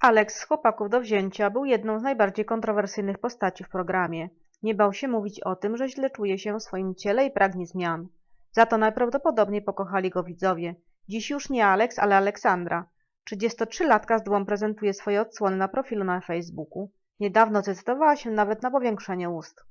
Alex z chłopaków do wzięcia był jedną z najbardziej kontrowersyjnych postaci w programie. Nie bał się mówić o tym, że źle czuje się w swoim ciele i pragnie zmian. Za to najprawdopodobniej pokochali go widzowie. Dziś już nie Alex, ale Aleksandra. 33-latka z dumą prezentuje swoje odsłony na profilu na Facebooku. Niedawno zdecydowała się nawet na powiększenie ust.